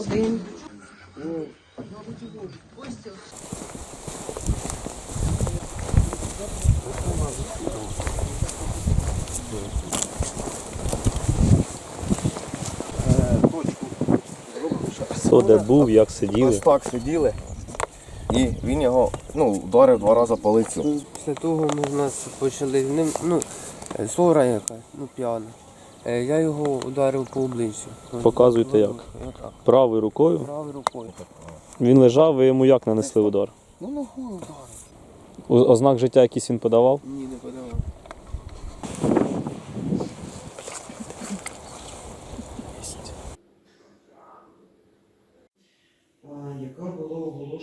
Один. Хто де був, як Ось сиділи. так сиділи. І він його ну, вдарив два рази по лицю. Після того ми в нас почали з ним, ну, е, ссора яка, ну п'яна. Е, Я його ударив по обличчю. Показуйте як. Отак, Правою рукою. правою рукою. Він лежав, ви йому як нанесли удар? Ну ногою ударив. Ознак життя якийсь він подавав? Ні, не подавав.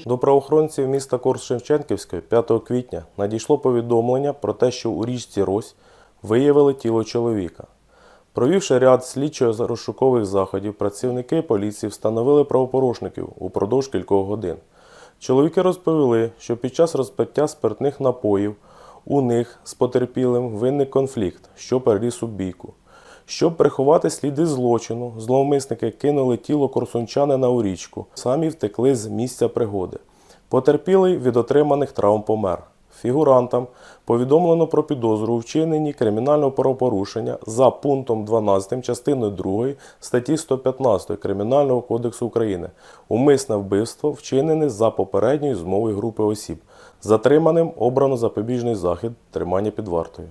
До правоохоронців міста Корс-Шевченківської 5 квітня надійшло повідомлення про те, що у річці Рось виявили тіло чоловіка. Провівши ряд слідчо-розшукових заходів, працівники поліції встановили правопорушників упродовж кількох годин. Чоловіки розповіли, що під час розпиття спиртних напоїв у них з потерпілим виник конфлікт, що переріс у бійку. Щоб приховати сліди злочину, зловмисники кинули тіло корсунчанина у річку, самі втекли з місця пригоди. Потерпілий від отриманих травм помер. Фігурантам повідомлено про підозру у вчиненні кримінального правопорушення за пунктом 12 частиною 2 статті 115 Кримінального кодексу України умисне вбивство вчинене за попередньою змовою групи осіб. Затриманим обрано запобіжний захід тримання під вартою.